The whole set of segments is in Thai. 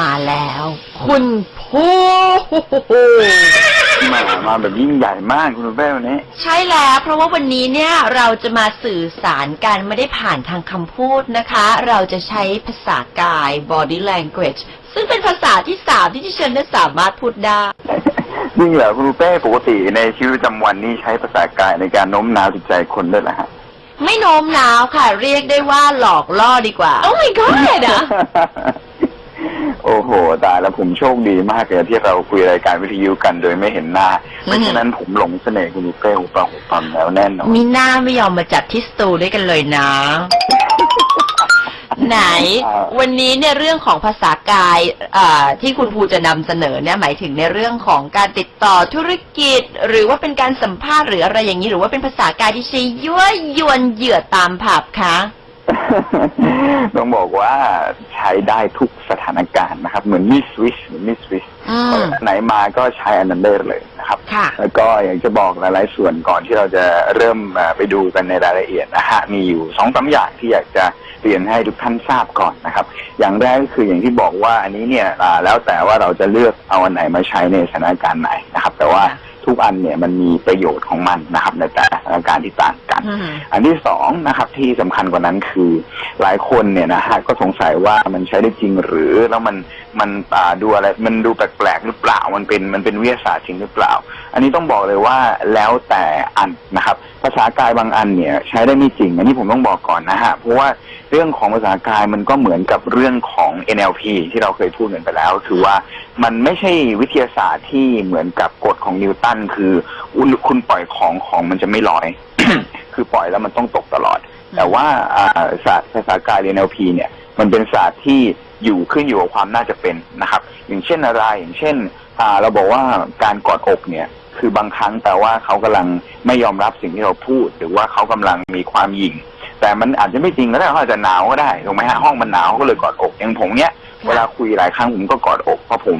มาแล้ว คุณผู้มามาแบบยิ่งใหญ่มากคุณแม่วันนี้ ใช่แล้วเพราะว่าวันนี้เนี่ยเราจะมาสื่อสารกันไม่ได้ผ่านทางคำพูดนะคะ เราจะใช้ภาษากาย body language ซึ่งเป็นภาษาที่สามที่ดิฉันน่ะสามารถพูดได้จริงเหรอคุณเป้ปกติในชีวิตประจำวันนี่ใช้ภาษากายในการโน้มน้าวจิตใจคนด้วยเหรอฮะไม่โน้มน้าวค่ะ เรียกได้ว่าหลอกล่อดีกว่า Oh my god อะ โอ้โหตายแล้วผมโชคดีมากเลยที่เราคุยรายการวิทยุกันโดยไม่เห็นหน้าเพราะฉะนั้นผมหลงเสน่ห์คุณเป้หูฟังหูฟังแล้วแน่นอนมีหน้าไม่ยอมมาจัดที่สตูด้วยกันเลยนะ ไหน วันนี้เนี่ยเรื่องของภาษากายอ่าที่คุณภูจะนำเสนอเนี่ยหมายถึงในเรื่องของการติดต่อธุรกิจ หรือว่าเป็นการสัมภาษณ์หรืออะไรอย่างนี้หรือว่าเป็นภาษากายที่ใช้ยั่วยวนเหยื่อตามผับคะ ต้องบอกว่าใช้ได้ทุกสถานการณ์นะครับ เหมือนมิสวิชเหมือนมิสวิชอืมไหนมาก็ใช้อันนั้นได้เลยนะครับ ค่ะ แล้วก็อยากจะบอกหลาย ๆ ส่วนก่อนที่เราจะเริ่มอ่าไปดูกันในรายละเอียดนะฮะมีอยู่สองสามอย่างที่อยากจะเรียนให้ทุกท่านทราบก่อนนะครับ อย่างแรกก็คืออย่างที่บอกว่าอันนี้เนี่ยอ่าแล้วแต่ว่าเราจะเลือกเอาอันไหนมาใช้ในสถานการณ์ไหนนะครับ แต่ว่าค่ะ ทุกอันเนี่ยมันมีประโยชน์ของมันนะครับในแต่ละสถานการณ์ที่ต่างกันอืมอันที่สองนะครับที่สำคัญกว่านั้นคือหลายคนเนี่ยนะฮะก็สงสัยว่ามันใช้ได้จริงหรือแล้วมันมันอ่าดูอะไรมันดูแปลกๆหรือเปล่ามันเป็นมันเป็นวิทยาศาสตร์จริงหรือเปล่า อันนี้ต้องบอกเลยว่าแล้วแต่อันนะครับภาษากายบางอันเนี่ยใช้ได้ไม่จริง อันนี้ผมต้องบอกก่อนนะฮะเพราะว่าเรื่องของภาษากายมันก็เหมือนกับเรื่องของ NLP ที่เราเคยพูดกันไปแล้ว คือว่ามันไม่ใช่วิทยาศาสตร์ที่เหมือนกับกฎของนิวตันคืออุณคุณปล่อยของของมันจะไม่ลอย คือปล่อยแล้วมันต้องตกตลอด แต่ว่าอ่าศาสตร์ภาษากายเรียน NLP เนี่ย มันเป็นศาสตร์ที่อยู่ขึ้นอยู่กับความน่าจะเป็นนะครับ อย่างเช่นอะไรอย่างเช่นอ่าเราบอกว่าการกอดอกเนี่ย คือบางครั้งแต่ว่าเขากำลังไม่ยอมรับสิ่งที่เราพูด หรือว่าเขากำลังมีความหยิ่ง แต่มันอาจจะไม่จริงก็ได้เขาอาจจะหนาวก็ได้ถูกไหมฮะห้องมันหนาวก็เลยกอดอกอย่างผมเนี้ยเวลาคุยหลายครั้งผมก็กอดอกเพราะผม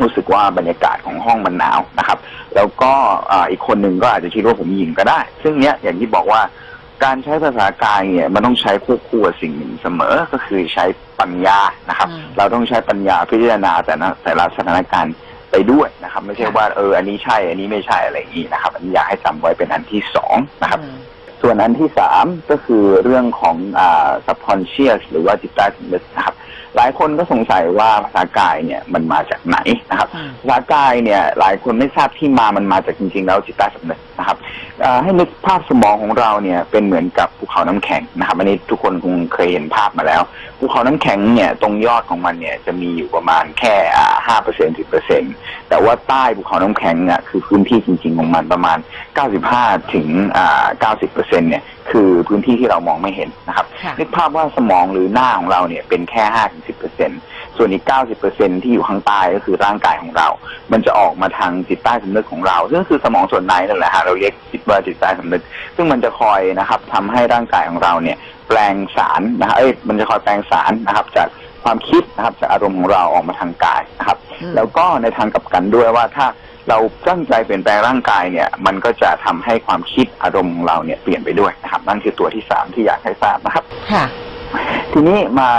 รู้สึกว่าบรรยากาศของห้องมันหนาวนะครับ แล้วก็อ่าอีกคนหนึ่งก็อาจจะคิดว่าผมหยิ่งก็ได้ ซึ่งเนี้ยอย่างที่บอกว่าการใช้ภาษากายเนี่ยมันต้องใช้ควบคู่กับสิ่งหนึ่งเสมอก็คือใช้ปัญญานะครับอืมเราต้องใช้ปัญญาพิจารณาแต่ละแต่ละสถานการณ์ไปด้วยนะครับ ไม่ใช่ว่าเอออันนี้ใช่อันนี้ไม่ใช่อะไรอย่างนี้นะครับ อันนี้อยากให้จำไว้เป็นอันที่สองนะครับอืมส่วนอันที่สามก็คือเรื่องของอ่า subconscious หรือว่าจิตใต้สำนึกนะครับ หลายคนก็สงสัยว่าภาษากายเนี่ยมันมาจากไหนนะครับอืมภาษากายเนี่ยหลายคนไม่ทราบที่มามันมาจากจริงๆ แล้วจิตใต้สำนึกนะครับเอ่อให้นึกภาพสมองของเราเนี่ยเป็นเหมือนกับภูเขาน้ำแข็งนะครับอันนี้ทุกคนคงเคยเห็นภาพมาแล้วภูเขาน้ำแข็งเนี่ยตรงยอดของมันเนี่ยจะมีอยู่ประมาณแค่ห้าเปอร์เซ็นสิบเปอร์เซ็นแต่ว่าใต้ภูเขาน้ำแข็งเนี่ยคือพื้นที่จริง ๆ ของมันประมาณ95ถึงอ่า90เปอร์เซ็นเนี่ยคือพื้นที่ที่เรามองไม่เห็นนะครับค่ะนึกภาพว่าสมองหรือหน้าของเราเนี่ยเป็นแค่5ถึง10เปอร์เซ็นส่วนอีก90เปอร์เซ็นที่อยู่ข้างใต้ก็คือร่างกายของเรา มันจะออกมาทางจิตใต้สำนึกของเรา ซึ่งก็คือสมองส่วนในนั่นแหละฮะเราเรียกจิตว่าจิตใต้สำนึก ซึ่งมันจะคอยนะครับทำให้ร่างกายของเราเนี่ย แปลงสารนะฮะเอ้ยมันจะคอยแปลงสารนะครับ จากความคิดนะครับจากอารมณ์ของเราออกมาทางกายนะครับอืมแล้วก็ในทางกลับกันด้วยว่าถ้า เราตั้งใจเปลี่ยนแปลงร่างกายเนี่ย มันก็จะทำให้ความคิดอารมณ์ของเราเนี่ยเปลี่ยนไปด้วยนะครับ นั่นคือตัวที่สามที่อยากให้ทราบนะครับค่ะทีนี้มา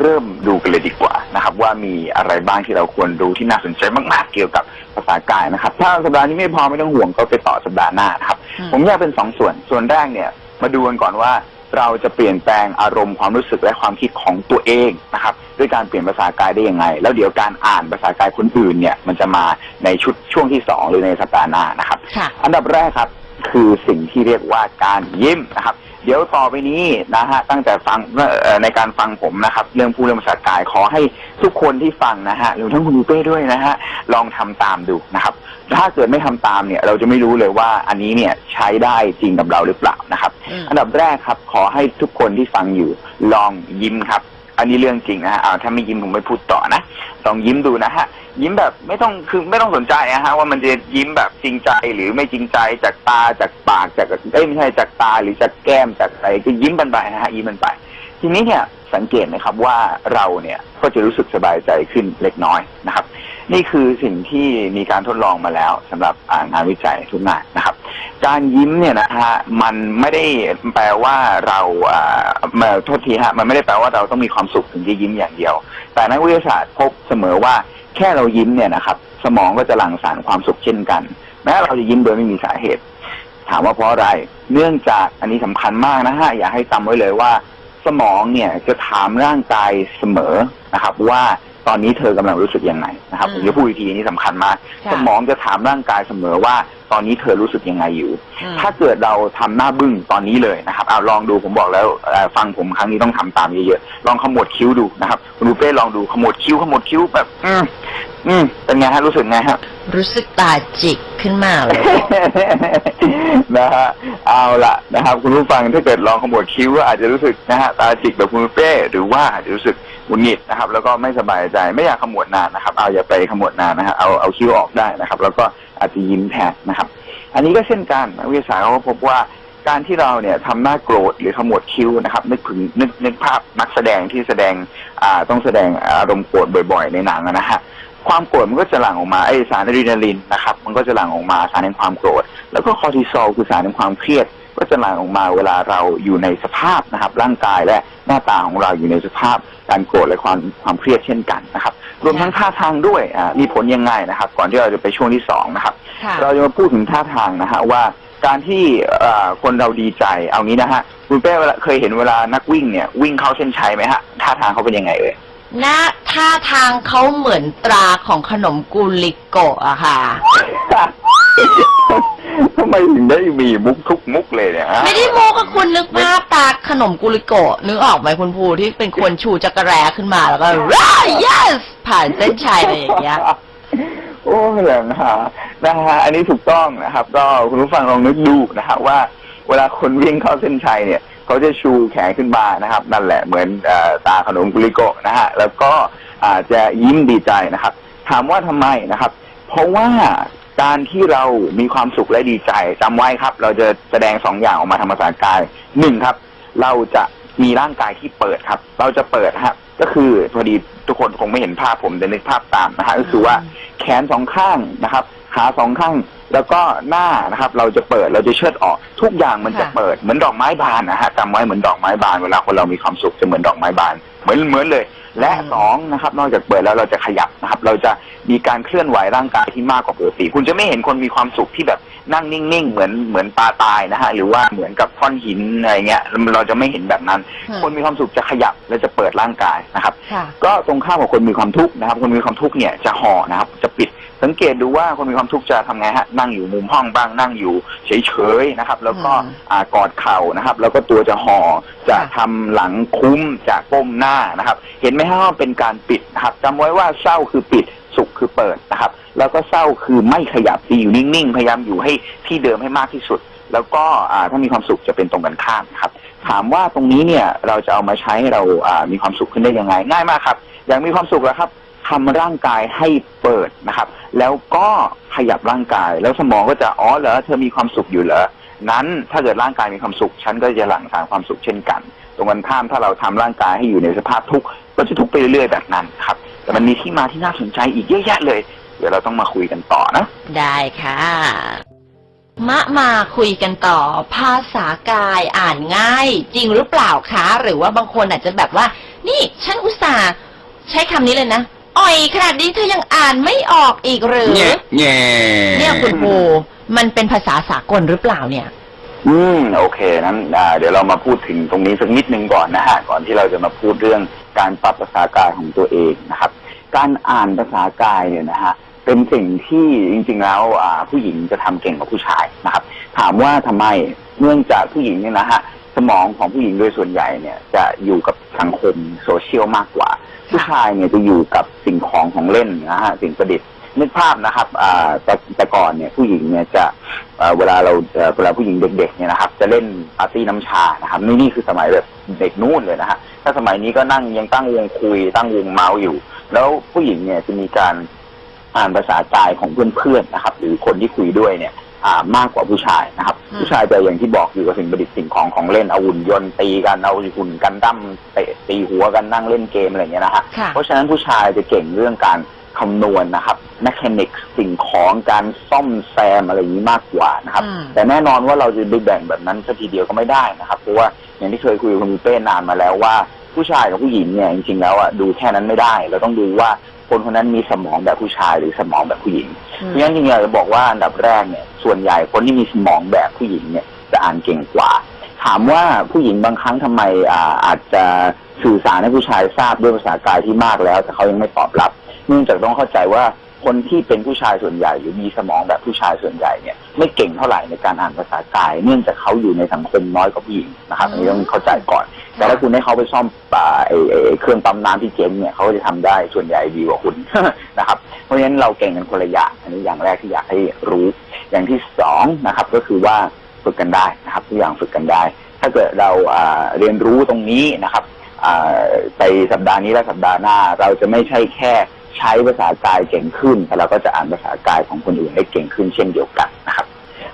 เริ่มดูกันเลยดีกว่านะครับ ว่ามีอะไรบ้างที่เราควรรู้ที่น่าสนใจมากๆเกี่ยวกับภาษากายนะครับ ถ้าสัปดาห์นี้ไม่พอไม่ต้องห่วงก็ไปต่อสัปดาห์หน้านะครับอืมผมแยกเป็นสองส่วนส่วนแรกเนี่ย มาดูกันก่อนว่า เราจะเปลี่ยนแปลงอารมณ์ความรู้สึกและความคิดของตัวเองนะครับ ด้วยการเปลี่ยนภาษากายได้ยังไง แล้วเดี๋ยวการอ่านภาษากายคนอื่นเนี่ย มันจะมาในชุดช่วงที่สองหรือในสัปดาห์หน้านะครับค่ะอันดับแรกครับ คือสิ่งที่เรียกว่าการยิ้มนะครับ เดี๋ยวต่อไปนี้นะฮะตั้งแต่ฟังเอ่อในการฟังผมนะครับ เรื่องพูดเรื่องภาษากายขอให้ทุกคนที่ฟังนะฮะรวมทั้งคุณยูเป้ด้วยนะฮะลองทำตามดูนะครับ ถ้าเกิดไม่ทำตามเนี่ย เราจะไม่รู้เลยว่าอันนี้เนี่ยใช้ได้จริงกับเราหรือเปล่านะครับอืมอันดับแรกครับ ขอให้ทุกคนที่ฟังอยู่ลองยิ้มครับ อันนี้เรื่องจริงนะฮะเอาถ้าไม่ยิ้มผมไม่พูดต่อนะลองยิ้มดูนะฮะยิ้มแบบไม่ต้องคือไม่ต้องสนใจนะฮะว่ามันจะยิ้มแบบจริงใจหรือไม่จริงใจจากตาจากปากจากเอ้ยไม่ใช่จากตาหรือจากแก้มจากอะไรก็ยิ้มบันไปนะฮะยิ้มบันไป ทีนี้เนี่ยสังเกตไหมครับว่าเราเนี่ยก็จะรู้สึกสบายใจขึ้นเล็กน้อยนะครับ นี่คือสิ่งที่มีการทดลองมาแล้วสำหรับงานวิจัยทุกงานนะครับ การยิ้มเนี่ยนะฮะมันไม่ได้แปลว่าเราอ่ามาโทษทีฮะมันไม่ได้แปลว่าเราต้องมีความสุขถึงจะยิ้มอย่างเดียว แต่นักวิทยาศาสตร์พบเสมอว่าแค่เรายิ้มเนี่ยนะครับ สมองก็จะหลั่งสารความสุขเช่นกันแม้เราจะยิ้มโดยไม่มีสาเหตุ ถามว่าเพราะอะไร เนื่องจากอันนี้สำคัญมากนะฮะอย่าให้จำไว้เลยว่า สมองเนี่ยจะถามร่างกายเสมอนะครับว่า ตอนนี้เธอกำลังรู้สึกยังไงนะครับผมจะพูดอีกทีนี้สำคัญมากค่ะสมองจะถามร่างกายเสมอว่า ตอนนี้เธอรู้สึกยังไงอยู่ อืม ถ้าเกิดเราทำหน้าบึ้งตอนนี้เลยนะครับเอาลองดูผมบอกแล้วเอ่อฟังผมครั้งนี้ต้องทำตามเยอะๆลองขมวดคิ้วดูนะครับคุณลูเป้ลองดูขมวดคิ้วขมวดคิ้วแบบ อืมอืมเป็นไงฮะรู้สึกไงฮะ รู้สึกตาจิกขึ้นมาเลย นะฮะเอาละนะครับ คุณผู้ฟังถ้าเกิดลองขมวดคิ้วก็อาจจะรู้สึกนะฮะตาจิกแบบคุณลูเป้หรือว่าอาจจะรู้สึกหงุดหงิดนะครับ แล้วก็ไม่สบายใจไม่อยากขมวดนานนะครับ เอาอย่าไปขมวดนานนะฮะเอาเอาคิ้วออกได้นะครับ แล้วก็ อาจจะยิ้มแทนนะครับ อันนี้ก็เช่นกันนักวิทยาศาสตร์เขาก็พบว่าการที่เราเนี่ยทำหน้าโกรธหรือขมวดคิ้วนะครับนึกถึงนึกนึกภาพนักแสดงที่แสดงอ่าต้องแสดงอารมณ์โกรธบ่อย ๆ ในหนังนะฮะความโกรธมันก็จะหลั่งออกมาไอสารอะดรีนาลีนนะครับ มันก็จะหลั่งออกมาสารแห่งความโกรธแล้วก็คอร์ติซอลคือสารแห่งความเครียด ก็จะหลั่งออกมาเวลาเราอยู่ในสภาพนะครับ ร่างกายและหน้าตาของเราอยู่ในสภาพการโกรธและความความเครียดเช่นกันนะครับ รวมทั้งท่าทางด้วยอ่ามีผลยังไงนะครับ ก่อนที่เราจะไปช่วงที่สองนะครับ ค่ะเราจะมาพูดถึงท่าทางนะฮะว่าการที่เอ่อคนเราดีใจเอางี้นะฮะคุณเป้เวลาเคยเห็นเวลานักวิ่งเนี่ยวิ่งเข้าเส้นชัยไหมฮะท่าทางเขาเป็นยังไงเอ่ย หน้าท่าทางเขาเหมือนตราของขนมกุลิโกะอะค่ะ ทำไมถึงได้มีมุกทุกมุกเลยเนี่ยฮะไม่ได้โมกับคุณนึกภาพตาขนมกุลิโกะนึกออกไหมคุณภูที่เป็นคนชูจักรแร้ขึ้นมาแล้วก็ yes ผ่านเส้นชัยอะไรอย่างเงี้ย โอ้เหลังหานะฮะอันนี้ถูกต้องนะครับ ก็คุณผู้ฟังลองนึกดูนะฮะว่า เวลาคนวิ่งเข้าเส้นชัยเนี่ยเขาจะชูแขนขึ้นมานะครับ นั่นแหละเหมือนเอ่อตาขนมกุลิโกะนะฮะแล้วก็อาจจะยิ้มดีใจนะครับ ถามว่าทำไมนะครับ เพราะว่า การที่เรามีความสุขและดีใจจำไว้ครับ เราจะแสดงสองอย่างออกมาทางภาษากายหนึ่งครับ เราจะมีร่างกายที่เปิดครับ เราจะเปิดฮะก็คือพอดีทุกคนคงไม่เห็นภาพผมแต่นึกภาพตามนะฮะก็คือว่าแขนสองข้างนะครับ ขาสองข้างแล้วก็หน้านะครับ เราจะเปิดเราจะเชิดออก ทุกอย่างมันจะเปิดเหมือนดอกไม้บานนะฮะจำไว้เหมือนดอกไม้บานเวลาคนเรามีความสุขจะเหมือนดอกไม้บาน เหมือนเหมือนเลย และอืมสองนะครับนอกจากเปิดแล้วเราจะขยับนะครับ เราจะมีการเคลื่อนไหวร่างกายที่มากกว่าปกติคุณจะไม่เห็นคนมีความสุขที่แบบนั่งนิ่งๆ เหมือนเหมือนปลาตายนะฮะหรือว่าเหมือนกับท่อนหินอะไรเงี้ยเราจะไม่เห็นแบบนั้นอืมคนมีความสุขจะขยับและจะเปิดร่างกายนะครับค่ะก็ตรงข้ามกับคนมีความทุกข์นะครับ คนมีความทุกข์เนี่ยจะห่อนะครับ จะปิด สังเกตดูว่าคนมีความทุกข์จะทำไงฮะนั่งอยู่มุมห้องบ้างนั่งอยู่เฉยๆนะครับ แล้วก็อืมอ่ากอดเข่านะครับ แล้วก็ตัวจะห่อจะค่ะทำหลังคุ้มจะก้มหน้านะครับ เห็นไหมฮะว่าเป็นการปิดนะครับจำไว้ว่าเศร้าคือปิดสุขคือเปิดนะครับ แล้วก็เศร้าคือไม่ขยับที่อยู่นิ่งๆ พยายามอยู่ให้ที่เดิมให้มากที่สุด แล้วก็อ่าถ้ามีความสุขจะเป็นตรงกันข้ามนะครับ ถามว่าตรงนี้เนี่ยเราจะเอามาใช้ให้เราอ่ามีความสุขขึ้นได้ยังไงง่ายมากครับ อยากมีความสุขแล้วครับ ทำร่างกายให้เปิดนะครับ แล้วก็ขยับร่างกาย แล้วสมองก็จะอ๋อเหรอเธอมีความสุขอยู่เหรอนั้นถ้าเกิดร่างกายมีความสุขฉันก็จะหลั่งสารความสุขเช่นกัน ตรงกันข้ามถ้าเราทำร่างกายให้อยู่ในสภาพทุกข์ก็จะทุกข์ไปเรื่อยๆแบบนั้นครับ แต่มันมีที่มาที่น่าสนใจอีกเยอะแยะเลย เดี๋ยวเราต้องมาคุยกันต่อนะได้ค่ะมามาคุยกันต่อ ภาษากายอ่านง่าย จริงหรือเปล่าคะหรือว่าบางคนอาจจะแบบว่า นี่ฉันอุตส่าห์ใช้คำนี้เลยนะ อ่อยขนาดนี้เธอยังอ่านไม่ออกอีกหรือ แง่แง่เนี่ยคุณภูมันเป็นภาษาสากลหรือเปล่าเนี่ย อืมโอเคนั้นอ่าเดี๋ยวเรามาพูดถึงตรงนี้สักนิดนึงก่อนนะฮะก่อนที่เราจะมาพูดเรื่องการปรับภาษากายของตัวเองนะครับ การอ่านภาษากายเนี่ยนะฮะเป็นสิ่งที่จริงๆแล้วอ่าผู้หญิงจะทำเก่งกว่าผู้ชายนะครับ ถามว่าทำไมเนื่องจากผู้หญิงเนี่ยนะฮะสมองของผู้หญิงโดยส่วนใหญ่เนี่ยจะอยู่กับสังคมโซเชียลมากกว่า ผู้ชายเนี่ยจะอยู่กับสิ่งของของเล่นนะฮะสิ่งประดิษฐ์นึกภาพนะครับอ่าแต่แต่ก่อนเนี่ยผู้หญิงเนี่ยจะเวลาเราเวลาผู้หญิงเด็กๆเนี่ยนะครับ จะเล่นปาร์ตี้น้ำชานะครับนี่นี่คือสมัยแบบเด็กนู่นเลยนะฮะถ้าสมัยนี้ก็นั่งยังตั้งวงคุย ตั้งวงเมาส์อยู่ แล้วผู้หญิงเนี่ยจะมีการอ่านภาษากายของเพื่อนๆนะครับ หรือคนที่คุยด้วยเนี่ย อ่ามากกว่าผู้ชายนะครับ อืม ผู้ชายจะอย่างที่บอกอยู่กับสิ่งประดิษฐ์สิ่งของของเล่นเอาหุ่นยนต์ตีกันเอาหุ่นกันดั้มเตะตีหัวกันนั่งเล่นเกมอะไรอย่างเงี้ยนะฮะ ค่ะ เพราะฉะนั้นผู้ชายจะเก่งเรื่องการคำนวณนะครับ m ม c h a n i c สิ่งของการซ่อมแซมอะไรอย่างนี้มากกว่านะครับ อืม แต่แน่นอนว่าเราจะไปแบ่งแบบนั้นสัทีเดียวก็ไม่ได้นะครับ เพราะว่าอย่างที่เคยคุยกับคุณเป้นานมาแล้วว่า ผู้ชายกับผู้หญิงเนี่ยจริงๆแล้วอะดูแค่นั้นไม่ได้ เราต้องดูว่า คนคนนั้นมีสมองแบบผู้ชายหรือสมองแบบผู้หญิงอืเพมราะฉะนั้นจริงๆอยากจะบอกว่าอันดับแรกเนี่ย ส่วนใหญ่คนที่มีสมองแบบผู้หญิงเนี่ยจะอ่านเก่งกว่า ถามว่าผู้หญิงบางครั้งทำไมอ่าอาจจะสื่อสารให้ผู้ชายทราบด้วยภาษากายที่มากแล้ว แต่เขายังไม่ตอบรับ เนื่องจากต้องเข้าใจว่าคนที่เป็นผู้ชายส่วนใหญ่ หรือมีสมองแบบผู้ชายส่วนใหญ่เนี่ยไม่เก่งเท่าไหร่ในการอ่านภาษากาย เนื่องจากเขาอยู่ในสังคมน้อยกว่าผู้หญิงนะครับอันนี้ต้องเข้าใจก่อน แต่ถ้าคุณให้เขาไปซ่อมอ่าไอ้เครื่องปั๊มน้ำที่เจ๊งเนี่ยเขาก็จะทำได้ส่วนใหญ่ดีกว่าคุณนะครับ เพราะฉะนั้นเราเก่งกันคนละอย่างอันนี้อย่างแรกที่อยากให้รู้ อย่างที่สองนะครับ ก็คือว่าฝึกกันได้นะครับทุกอย่างฝึกกันได้ ถ้าเกิดเราเรียนรู้ตรงนี้นะครับไปสัปดาห์นี้และสัปดาห์หน้า เราจะไม่ใช่แค่ใช้ภาษากายเก่งขึ้นแต่เราก็จะอ่านภาษากายของคนอื่นได้เก่งขึ้นเช่นเดียวกันนะครับ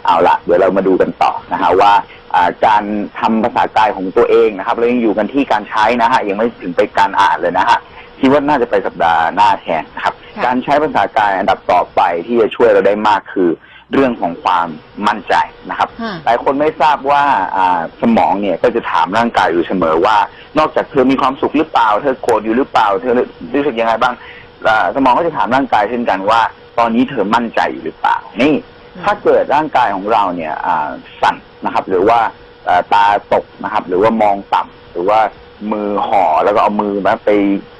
เอาละเดี๋ยวเรามาดูกันต่อนะฮะว่าอ่าการทำภาษากายของตัวเองนะครับเรายังอยู่กันที่การใช้นะฮะยังไม่ถึงไปการอ่านเลยนะฮะคิดว่าน่าจะไปสัปดาห์หน้าแทนนะครับค่ะการใช้ภาษากายอันดับต่อไปที่จะช่วยเราได้มากคือเรื่องของความมั่นใจนะครับอืมหลายคนไม่ทราบว่าอ่าสมองเนี่ยก็จะถามร่างกายอยู่เสมอว่า นอกจากเธอมีความสุขหรือเปล่า เธอโกรธอยู่หรือเปล่า เธอรู้สึกยังไงบ้างอ่าสมองก็จะถามร่างกายเช่นกันว่า ตอนนี้เธอมั่นใจอยู่หรือเปล่า นี่ ถ้าเกิดร่างกายของเราเนี่ยสั่นนะครับ หรือว่าตาตกนะครับ หรือว่ามองต่ำหรือว่ามือห่อแล้วก็เอามือมาไป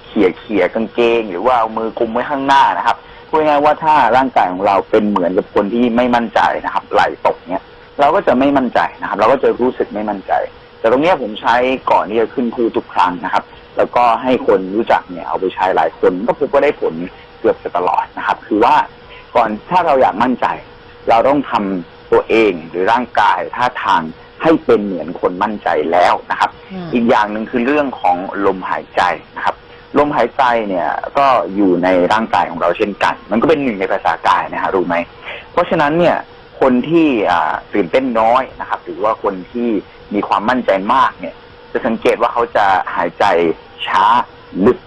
เขี่ยเขี่ยกางเกง หรือว่าเอามือกุมไว้ข้างหน้านะครับพูดง่ายว่าถ้าร่างกายของเราเป็นเหมือนกับคนที่ไม่มั่นใจนะครับ ไหลตกเนี่ยเราก็จะไม่มั่นใจนะครับ เราก็จะรู้สึกไม่มั่นใจ แต่ตรงนี้ผมใช้ก่อนที่จะขึ้นพูดทุกครั้งนะครับ แล้วก็ให้คนรู้จักเนี่ยเอาไปใช้หลายคนก็พบว่าได้ผลเกือบจะตลอดนะครับ คือว่าก่อนถ้าเราอยากมั่นใจ เราต้องทำตัวเองหรือร่างกายท่าทางให้เป็นเหมือนคนมั่นใจแล้วนะครับอืมอีกอย่างหนึ่งคือเรื่องของลมหายใจนะครับ ลมหายใจเนี่ยก็อยู่ในร่างกายของเราเช่นกัน มันก็เป็นหนึ่งในภาษากายนะฮะรู้ไหมเพราะฉะนั้นเนี่ยคนที่อ่าตื่นเต้นน้อยนะครับ หรือว่าคนที่มีความมั่นใจมากเนี่ย จะสังเกตว่าเขาจะหายใจช้าลึก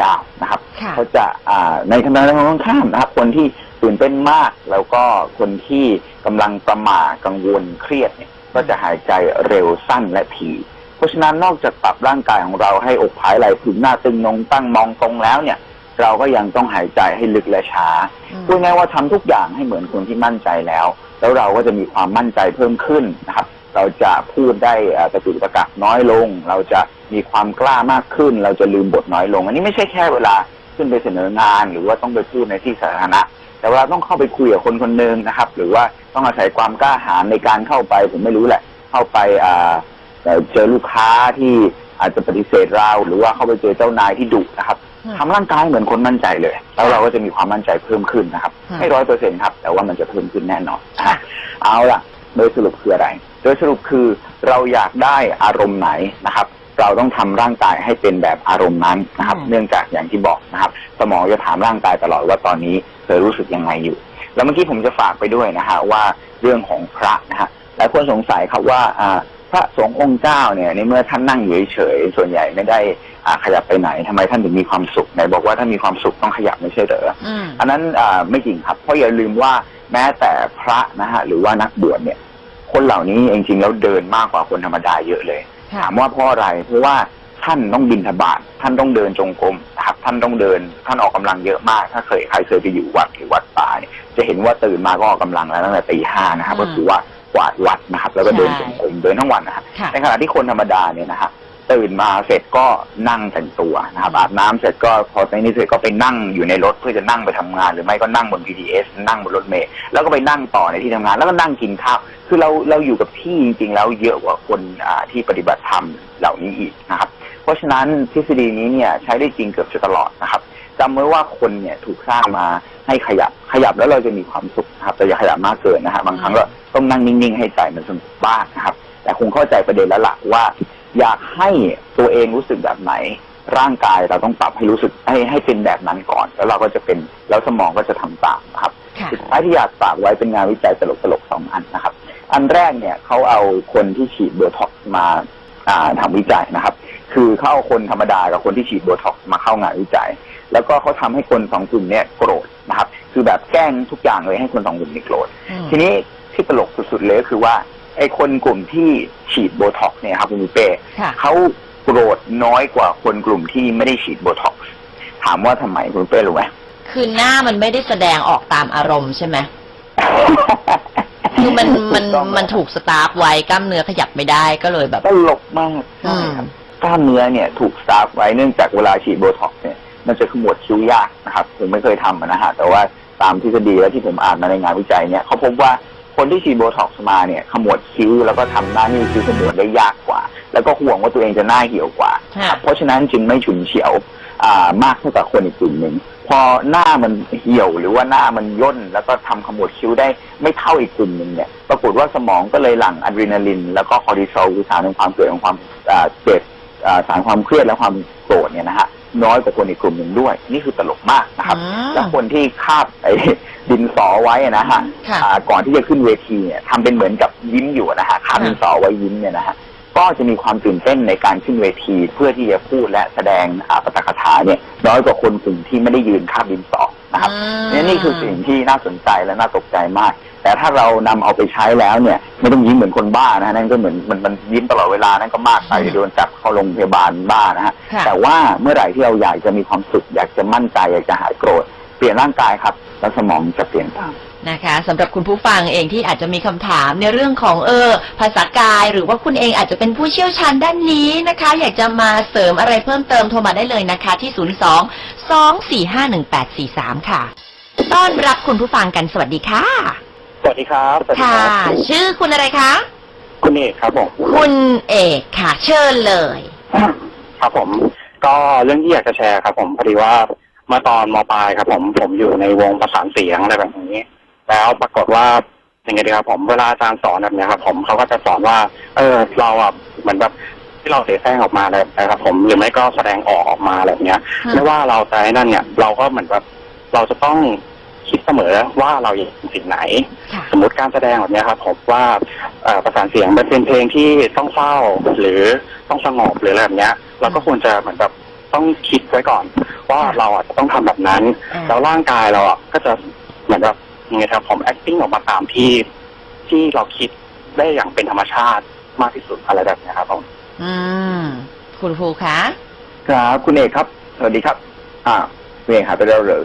ยาวนะครับค่ะเขาจะอ่าในทางด้านตรงข้ามนะครับ คนที่ ตื่นเต้นมากแล้วก็คนที่กำลังประหม่ากังวลเครียดเนี่ยก็จะหายใจเร็วสั้นและถี่ เพราะฉะนั้นนอกจากปรับร่างกายของเราให้อกผายไหล่ถึงหน้าตึงนงตั้งมองตรงแล้วเนี่ย เราก็ยังต้องหายใจให้ลึกและช้าอืมพูดง่ายๆว่าทำทุกอย่างให้เหมือนคนที่มั่นใจแล้ว แล้วเราก็จะมีความมั่นใจเพิ่มขึ้นนะครับ เราจะพูดได้เอ่อกระตุกกระกักน้อยลง เราจะมีความกล้ามากขึ้น เราจะลืมบทน้อยลง อันนี้ไม่ใช่แค่เวลาขึ้นไปเสนองาน หรือว่าต้องไปพูดในที่สาธารณะ แต่เวลาต้องเข้าไปคุยกับคนคนหนึ่งนะครับ หรือว่าต้องอาศัยความกล้าหาญในการเข้าไป ผมไม่รู้แหละ เข้าไปอ่าเอ่อเจอลูกค้าที่อาจจะปฏิเสธเรา หรือว่าเข้าไปเจอเจ้านายที่ดุนะครับอืมทำร่างกายเหมือนคนมั่นใจเลย แล้วเราก็จะมีความมั่นใจเพิ่มขึ้นนะครับอืมไม่ร้อยเปอร์เซ็นต์ครับ แต่ว่ามันจะเพิ่มขึ้นแน่นอนนะเอาล่ะโดยสรุปคืออะไร โดยสรุปคือเราอยากได้อารมณ์ไหนนะครับ เราต้องทำร่างกายให้เป็นแบบอารมณ์นั้นนะครับอืมเนื่องจากอย่างที่บอกนะครับ สมองจะถามร่างกายตลอดว่าตอนนี้เธอรู้สึกยังไงอยู่ แล้วเมื่อกี้ผมจะฝากไปด้วยนะฮะว่าเรื่องของพระนะฮะหลายคนสงสัยครับว่าอ่าพระสงฆ์องค์เจ้าเนี่ยในเมื่อท่านนั่งอยู่เฉยๆส่วนใหญ่ไม่ได้อ่าขยับไปไหนทำไมท่านถึงมีความสุขไหนบอกว่าถ้ามีความสุขต้องขยับไม่ใช่เหรออืมอันนั้นอ่าไม่จริงครับ เพราะอย่าลืมว่าแม้แต่พระนะฮะหรือว่านักบวชเนี่ย คนเหล่านี้จริงๆแล้วเดินมากกว่าคนธรรมดาเยอะเลยค่ะ ถามว่าเพราะอะไรเพราะว่าท่านต้องบินทบาทท่านต้องเดินจงกรมนะครับท่านต้องเดิน ท่านออกกำลังเยอะมาก ถ้าเคยใครเคยไปอยู่วัดหรือวัดป่าเนี่ยจะเห็นว่าตื่นมาก็ออกกำลังแล้วตั้งแต่ตีห้านะครับอืมก็คือว่ากวาดวัดนะครับ แล้วก็เดินใช่จงกรมเดินทั้งวันนะครับค่ะในขณะที่คนธรรมดาเนี่ยนะฮะ ตื่นมาเสร็จก็นั่งแต่งตัวนะครับอาบน้ำเสร็จก็พอในนี้เสร็จก็ไปนั่งอยู่ในรถเพื่อจะนั่งไปทำงาน หรือไม่ก็นั่งบน BTS นั่งบนรถเมล์แล้วก็ไปนั่งต่อในที่ทำงาน แล้วก็นั่งกินข้าวคือเราเราอยู่กับที่จริงๆแล้วเยอะกว่าคนที่ปฏิบัติธรรมเหล่านี้อีกนะครับ เพราะฉะนั้นทฤษฎีนี้เนี่ยใช้ได้จริงเกือบจะตลอดนะครับจำไว้ว่าคนเนี่ยถูกสร้างมาให้ขยับขยับแล้วเราจะมีความสุขนะครับแต่อย่าขยับมากเกินนะฮะบางครั้งก็ต้องนั่งนิ่งๆ ให้ใจมันสงบบ้างนะครับ แต่คงเข้าใจประเด็นแล้วล่ะว่า อยากให้ตัวเองรู้สึกแบบไหน ร่างกายเราต้องปรับให้รู้สึกให้ให้เป็นแบบนั้นก่อน แล้วเราก็จะเป็นแล้วสมองก็จะทำตามนะครับค่ะสุดท้ายที่อยากฝากไว้เป็นงานวิจัยตลกๆสองอันนะครับ อันแรกเนี่ยเขาเอาคนที่ฉีดโบท็อกซ์มาอ่าทำวิจัยนะครับ คือเขาเอาคนธรรมดากับคนที่ฉีดโบท็อกซ์มาเข้างานวิจัย แล้วก็เขาทำให้คนสองกลุ่มเนี่ยโกรธนะครับ คือแบบแกล้งทุกอย่างเลยให้คนสองกลุ่มนี้โกรธอืมทีนี้ที่ตลกสุดๆเลยก็คือว่า ไอ้คนกลุ่มที่ฉีดโบท็อกซ์เนี่ยครับคุณมิเป้ค่ะเขาโกรธน้อยกว่าคนกลุ่มที่ไม่ได้ฉีดโบท็อกซ์ถามว่าทำไมคุณเป้รู้ไหม คือหน้ามันไม่ได้แสดงออกตามอารมณ์ใช่ไหมคือมันมันถูกต้องมันถูกสตาร์ฟไว้กล้ามเนื้อขยับไม่ได้ก็เลยแบบ ตลกมากอืใช่มครับกล้ามเนื้อเนี่ยถูกสตาร์ฟไว้เนื่องจากเวลาฉีดโบท็อกซ์เนี่ยมันจะขมวดคิ้วยากนะครับผมไม่เคยทำอะนะฮะแต่ว่าตามทฤษฎีและที่ผมอ่านมาในงานวิจัยเนี่ยเขาพบว่า คนที่ฉีดโบท็อกซ์มาเนี่ยขมวดคิ้วแล้วก็ทำหน้านิ้วคิ้วขมวดได้ยากกว่า แล้วก็ห่วงว่าตัวเองจะหน้าเหี่ยวกว่าค่ะเพราะฉะนั้นจึงไม่ฉุนเฉียวอ่ามากเท่ากับคนอีกกลุ่มหนึ่งพอหน้ามันเหี่ยวหรือว่าหน้ามันย่น แล้วก็ทำขมวดคิ้วได้ไม่เท่าอีกกลุ่มหนึ่งเนี่ยปรากฏว่าสมองก็เลยหลั่งอะดรีนาลิน แล้วก็คอร์ติซอลคือสารของความเกิดของความอ่าเกิดอ่าสารความเครียดและความโกรธเนี่ยนะฮะ น้อยกว่าคนอีกกลุ่มหนึ่งด้วย นี่คือตลกมากนะครับอืมแล้วคนที่คาบไอ้ดินสอไว้อะนะฮะค่ะอ่าก่อนที่จะขึ้นเวทีเนี่ยทำเป็นเหมือนกับยิ้มอยู่อะนะฮะคาบค่ะ ดินสอไว้ยิ้มเนี่ยนะฮะก็จะมีความตื่นเต้นในการขึ้นเวที เพื่อที่จะพูดและแสดงอ่าปาฐกถาเนี่ยน้อยกว่าคนกลุ่มที่ไม่ได้ยืนคาบดินสอนะครับอืมเนี่ยนี่คือสิ่งที่น่าสนใจและน่าตกใจมาก แต่ถ้าเรานำเอาไปใช้แล้วเนี่ย ไม่ต้องยิ้มเหมือนคนบ้านะฮะนั่นก็เหมือนมันมันยิ้มตลอดเวลานั่นก็มากไปอืมเดี๋ยวโดนจับเข้าโรงพยาบาลบ้านะฮะค่ะ แต่ว่าเมื่อไหร่ที่เราอยากจะมีความสุขอยากจะมั่นใจอยากจะหายโกรธเปลี่ยนร่างกายครับ แล้วสมองจะเปลี่ยนตาม นะคะสำหรับคุณผู้ฟังเองที่อาจจะมีคำถามในเรื่องของเออภาษากาย หรือว่าคุณเองอาจจะเป็นผู้เชี่ยวชาญด้านนี้นะคะ อยากจะมาเสริมอะไรเพิ่มเติมโทรมาได้เลยนะคะ ที่ 02 245 1843 ค่ะ ต้อนรับคุณผู้ฟังกันสวัสดีค่ะ สวัสดีครับสวัสดีค่ะครับชื่อคุณอะไรคะ คุณเอกครับผม คุณเอกค่ะ เชิญเลย ครับผม ก็เรื่องที่อยากจะแชร์ครับ ผมพอดีว่าเมื่อตอนมปลายครับ ผมผมอยู่ในวงประสานเสียงอะไรแบบนี้ แล้วปรากฏว่ายังไงดีครับ ผมเวลาอาจารย์สอนแบบเนี้ยครับ ผมเขาก็จะสอนว่า เออ เราอะเหมือนแบบที่เราเสแสร้งออกมาเลยนะครับ ผมหรือไม่ก็แสดงออกออกมาอะไรแบบเนี้ยอืมไม่ว่าเราจะไอ้นั่นเนี่ย เราก็เหมือนแบบเราจะต้อง คิดเสมอว่าเราอยากเป็นสิ่งไหน ค่ะ สมมติการแสดงแบบเนี้ยครับผมว่าเอ่อประสานเสียงมันเป็นเพลงที่ต้องเศร้าหรือต้องสงบหรืออะไรแบบเนี้ยเราก็ควรจะเหมือนแบบต้องคิดไว้ก่อน ว่าเราอะจะต้องทำแบบนั้น อ่า แล้วร่างกายเราอะก็จะเหมือนแบบยังไงครับผม acting ออกมาตามที่ ที่เราคิดได้อย่างเป็นธรรมชาติมากที่สุดอะไรแบบเนี้ยครับผม อืม คุณครูคะ ครับคุณเอกครับ สวัสดีครับ อ่าคุณเอกหายไปแล้วเหรอ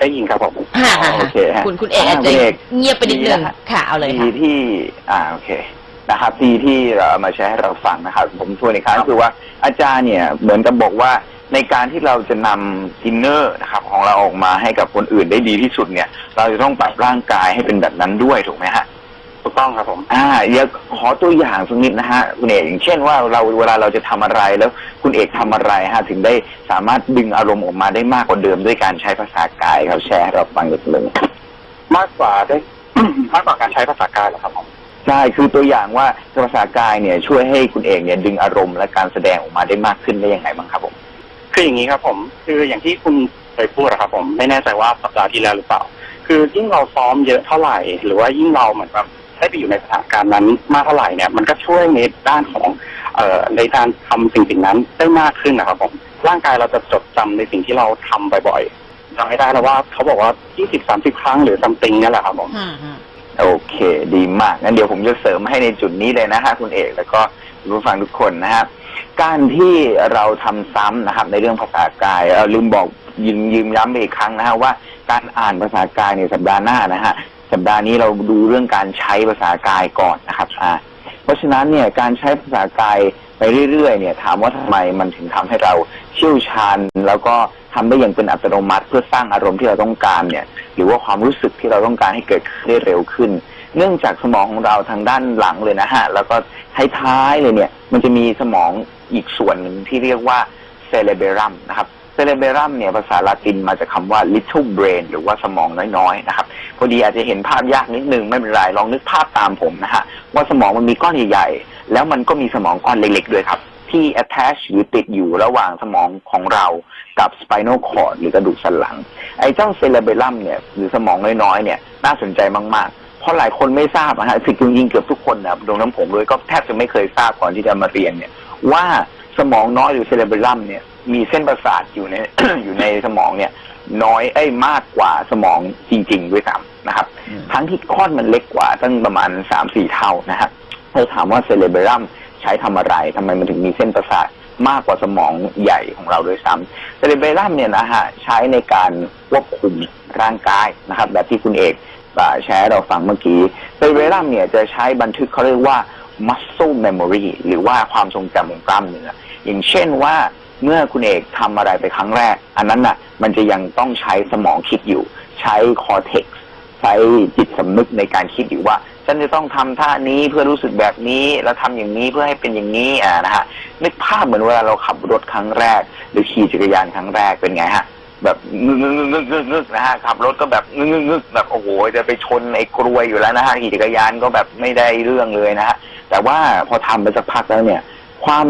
ได้ยินครับผมอ่าโอเคฮะคุณคุณเอกอาจจะคุณเอกเงียบไปนิดนึงค่ะเอาเลยดีค่ะ ที่ อ่าโอเคนะครับดีที่เราเอามาแชร์ให้เราฟังนะครับ ผมทวนอีกครั้งคือว่าอาจารย์เนี่ยเหมือนกับบอกว่าในการที่เราจะนำอินเนอร์นะครับของเราออกมาให้กับคนอื่นได้ดีที่สุดเนี่ย เราจะต้องปรับร่างกายให้เป็นแบบนั้นด้วยถูกไหมฮะ ถูกต้องครับผม อ่าเดี๋ยวขอตัวอย่างสักนิดนะฮะคุณเอกอย่างเช่นว่าเราเวลาเราจะทำอะไรแล้วคุณเอกทำอะไรฮะถึงได้สามารถดึงอารมณ์ออกมาได้มากกว่าเดิมด้วยการใช้ภาษากายครับแชร์ให้เราฟังกันเลยมากกว่าได้ มากกว่าการใช้ภาษากายเหรอครับผมใช่คือตัวอย่างว่าภาษากายเนี่ยช่วยให้คุณเอกเนี่ยดึงอารมณ์และการแสดงออกมาได้มากขึ้นได้ยังไงบ้างครับผมคืออย่างนี้ครับผม คืออย่างที่คุณเคยพูดอะครับผมไม่แน่ใจว่าสัปดาห์ที่แล้วหรือเปล่า คือยิ่งเราซ้อมเยอะเท่าไหร่ หรือว่ายิ่งเราเหมือนแบบ ได้ไปอยู่ในสถานการณ์นั้นมากเท่าไหร่เนี่ยมันก็ช่วยในด้านของเอ่อในการทำสิ่งสิ่งนั้นได้มากขึ้นนะครับผมร่างกายเราจะจดจำในสิ่งที่เราทำบ่อยๆจำไม่ได้แล้วว่าเขาบอกว่า20-30 ครั้งหรือซัมติงนี่ยแหละครับผมอืมอืมโอเค ดีมากงั้นเดี๋ยวผมจะเสริมให้ในจุดนี้เลยนะฮะคุณเอกแล้วก็คุณผู้ฟังทุกคนนะครับการที่เราทำซ้ำนะครับ ในเรื่องภาษากายเราลืมบอกยืมยืมย้ำไปอีกครั้งนะฮะว่าการอ่านภาษากายในสัปดาห์หน้านะฮะ สัปดาห์นี้เราดูเรื่องการใช้ภาษากายก่อนนะครับอ่าเพราะฉะนั้นเนี่ยการใช้ภาษากายไปเรื่อยๆเนี่ย ถามว่าทำไมมันถึงทำให้เราเชี่ยวชาญ แล้วก็ทำได้อย่างเป็นอัตโนมัติ เพื่อสร้างอารมณ์ที่เราต้องการเนี่ย หรือว่าความรู้สึกที่เราต้องการให้เกิดขึ้นได้เร็วขึ้น เนื่องจากสมองของเราทางด้านหลังเลยนะฮะแล้วก็ท้ายๆเลยเนี่ย มันจะมีสมองอีกส่วนหนึ่งที่เรียกว่าเซเลเบรัมนะครับ เซเลเบรัมเนี่ยภาษาละตินมาจากคำว่า little brain หรือว่าสมองน้อยๆนะครับ พอดีอาจจะเห็นภาพยากนิดนึงไม่เป็นไรลองนึกภาพตามผมนะฮะว่าสมองมันมีก้อนใหญ่ๆ แล้วมันก็มีสมองก้อนเล็กๆด้วยครับ ที่ attach หรือติดอยู่ระหว่างสมองของเรากับ spinal cord หรือกระดูกสันหลัง ไอ้เจ้าเซเลเบรัมเนี่ยหรือสมองน้อยๆเนี่ยน่าสนใจมากๆเพราะหลายคนไม่ทราบนะฮะจริงๆเกือบทุกคนนะครับรวมทั้งผมด้วยก็แทบจะไม่เคยทราบก่อนที่จะมาเรียนเนี่ยว่าสมองน้อยหรือเซเลเบรัมเนี่ยมีเส้นประสาทอยู่ใน อยู่ในสมองเนี่ย น้อยเอ้ยมากกว่าสมองจริง ๆ ด้วยซ้ำนะครับอืมทั้งที่ก้อนมันเล็กกว่าตั้งประมาณสามสี่เท่านะฮะเราถามว่าเซเลเบรัมใช้ทำอะไรทำไมมันถึงมีเส้นประสาทมากกว่าสมองใหญ่ของเราด้วยซ้ำเซเลเบรัมเนี่ยนะฮะใช้ในการควบคุมร่างกายนะครับ แบบที่คุณเอกอ่าแชร์ให้เราฟังเมื่อกี้เซเลเบรัมเนี่ยจะใช้บันทึกเขาเรียกว่า muscle memory หรือว่าความทรงจำของกล้ามเนื้ออย่างเช่นว่า เมื่อคุณเอกทำอะไรไปครั้งแรก อันนั้นน่ะ มันจะยังต้องใช้สมองคิดอยู่ ใช้ cortex ใช้จิตสำนึกในการคิดอยู่ว่า ฉันจะต้องทำท่านี้เพื่อรู้สึกแบบนี้ แล้วทำอย่างนี้เพื่อให้เป็นอย่างนี้อ่านะฮะนึกภาพเหมือนเวลาเราขับรถครั้งแรก หรือขี่จักรยานครั้งแรกเป็นไงฮะแบบงึกงึกงึกงึกงึกนะฮะขับรถก็แบบงึกงึกงึกแบบโอ้โหจะไปชนไอ้กรวยอยู่แล้วนะฮะขี่จักรยานก็แบบไม่ได้เรื่องเลยนะฮะแต่ว่าพอทำไปสักพักแล้วเนี่ย ความ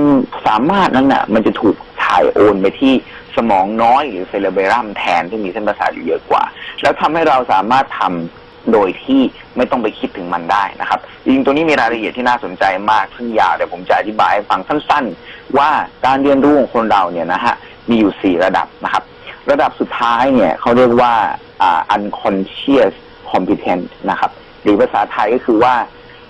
สามารถนั้นน่ะ มันจะถูกถ่ายโอนไปที่สมองน้อยหรือเซเลเบรัมแทนที่มีเส้นประสาทอยู่เยอะกว่า แล้วทำให้เราสามารถทำโดยที่ไม่ต้องไปคิดถึงมันได้นะครับจริงตัวนี้มีรายละเอียดที่น่าสนใจมากซึ่งยาวแต่ผมจะอธิบายให้ฟังสั้น ๆ ว่าการเรียนรู้ของคนเราเนี่ยนะฮะมีอยู่สี่ระดับนะครับ ระดับสุดท้ายเนี่ยเขาเรียกว่าอ่า unconscious competence นะครับ หรือภาษาไทยก็คือว่า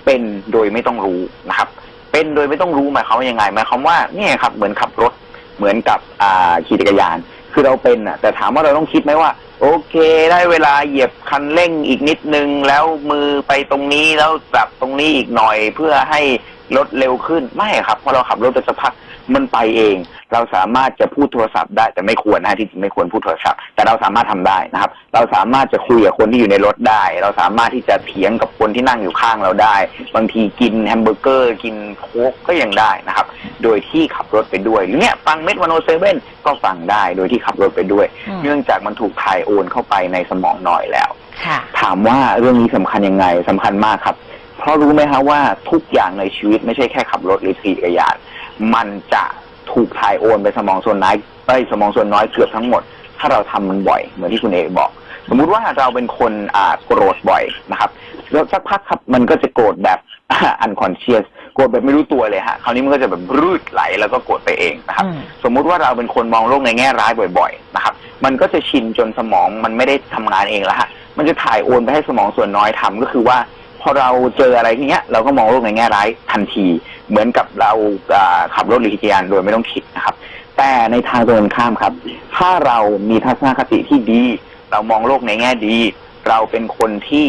เป็นโดยไม่ต้องรู้นะครับ เป็นโดยไม่ต้องรู้หมายความว่ายังไงหมายความว่าเนี่ยครับเหมือนขับรถเหมือนกับอ่าขี่จักรยาน คือเราเป็นอะ แต่ถามว่าเราต้องคิดไหมว่า โอเค ได้เวลาเหยียบคันเร่งอีกนิดนึง แล้วมือไปตรงนี้แล้วปรับตรงนี้อีกหน่อยเพื่อให้รถเร็วขึ้นไม่ครับพอเราขับรถไปสักพัก มันไปเอง เราสามารถจะพูดโทรศัพท์ได้แต่ไม่ควรนะที่จริงไม่ควรพูดโทรศัพท์ แต่เราสามารถทำได้นะครับ เราสามารถจะคุยกับคนที่อยู่ในรถได้ เราสามารถที่จะเถียงกับคนที่นั่งอยู่ข้างเราได้ บางทีกินแฮมเบอร์เกอร์ กินโค้กก็ยังได้นะครับ โดยที่ขับรถไปด้วยหรือเนี่ยฟังเม็ดวันโอเซเว่นก็ฟังได้โดยที่ขับรถไปด้วยอืมเนื่องจากมันถูกถ่ายโอนเข้าไปในสมองหน่อยแล้วค่ะถามว่าเรื่องนี้สำคัญยังไงสำคัญมากครับ เพราะรู้ไหมฮะว่าทุกอย่างในชีวิตไม่ใช่แค่ขับรถหรือขี่จักรยาน มันจะถูกถ่ายโอนไปสมองส่วนน้อยไปสมองส่วนน้อยเกือบทั้งหมด ถ้าเราทำมันบ่อย เหมือนที่คุณเอกบอก สมมุติว่าเราเป็นคนอ่าโกรธบ่อยนะครับแล้วสักพักครับมันก็จะโกรธแบบ unconscious โกรธแบบไม่รู้ตัวเลยฮะคราวนี้มันก็จะแบบรืดไหลแล้วก็โกรธไปเองนะครับอืมสมมุติว่าเราเป็นคนมองโลกในแง่ร้ายบ่อย ๆ นะครับ มันก็จะชินจนสมองมันไม่ได้ทำงานเองแล้วฮะมันจะถ่ายโอนไปให้สมองส่วนน้อยทำก็คือว่าพอเราเจออะไรทีเนี้ยเราก็มองโลกในแง่ร้ายทันที เหมือนกับเราขับรถหรือขี่จักรยานโดยไม่ต้องคิดนะครับ แต่ในทางตรงกันข้ามครับ ถ้าเรามีทัศนคติที่ดี เรามองโลกในแง่ดี เราเป็นคนที่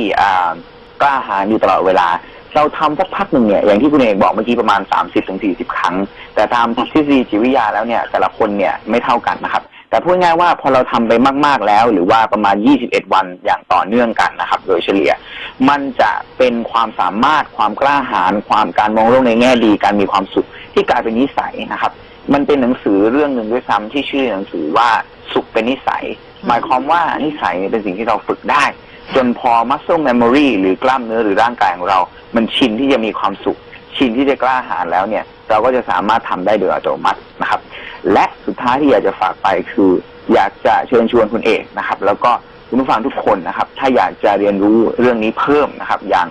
กล้าหาญอยู่ตลอดเวลา เราทำสักพักหนึ่งเนี่ยอย่างที่คุณเอกบอกเมื่อกี้ประมาณ 30-40 ครั้ง แต่ตามทฤษฎีจิตวิทยาแล้วเนี่ยแต่ละคนเนี่ยไม่เท่ากันนะครับ แต่พูดง่ายว่าพอเราทำไปมาก ๆแล้ว หรือว่าประมาณ 21 วันอย่างต่อเนื่องกันนะครับ โดยเฉลี่ย มันจะเป็นความสามารถความกล้าหาญความการมองโลกในแง่ดี การมีความสุขที่กลายเป็นนิสัยนะครับ มันเป็นหนังสือเรื่องหนึ่งด้วยซ้ำที่ชื่อหนังสือว่าสุขเป็นนิสัย หมายความว่านิสัยเนี่ยเป็นสิ่งที่เราฝึกได้ จนพอ muscle memory หรือกล้ามเนื้อหรือร่างกายของเรา มันชินที่จะมีความสุข ชินที่จะกล้าหาญแล้วเนี่ย เราก็จะสามารถทำได้โดยอัตโนมัตินะครับ และสุดท้ายที่อยากจะฝากไปคือ อยากจะเชิญชวนคุณเอกนะครับ แล้วก็คุณผู้ฟังทุกคนนะครับ ถ้าอยากจะเรียนรู้เรื่องนี้เพิ่มนะครับ อย่าง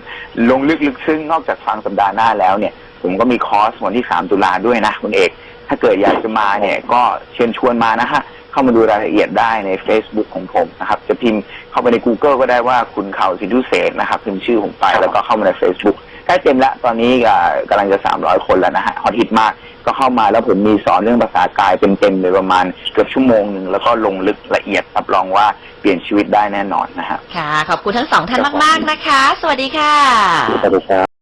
ลงลึกลึกซึ้งนอกจากฟังสัปดาห์หน้าแล้วเนี่ย ผมก็มีคอร์สวันที่ 3 ตุลาด้วยนะคุณเอก ถ้าเกิดอยากจะมาเนี่ยก็เชิญชวนมานะฮะเข้ามาดูรายละเอียดได้ใน Facebook ของผมนะครับ จะพิมพ์เข้าไปใน Google ก็ได้ว่าคุณเขาสิทธุเสนนะครับพิมพ์ชื่อผมไปแล้วก็เข้ามาใน Facebook ใกล้เต็มแล้วตอนนี้อ่ากำลังจะ300คนแล้วนะฮะฮอตฮิตมากก็เข้ามาแล้วผมมีสอนเรื่องภาษากายเต็มๆเลยประมาณเกือบชั่วโมงหนึ่งแล้วก็ลงลึกละเอียดรับรองว่าเปลี่ยนชีวิตได้แน่นอนนะฮะค่ะ ขอบคุณทั้งสองท่านครับผมมาก ๆ นะคะ สวัสดีค่ะสวัสดีครับ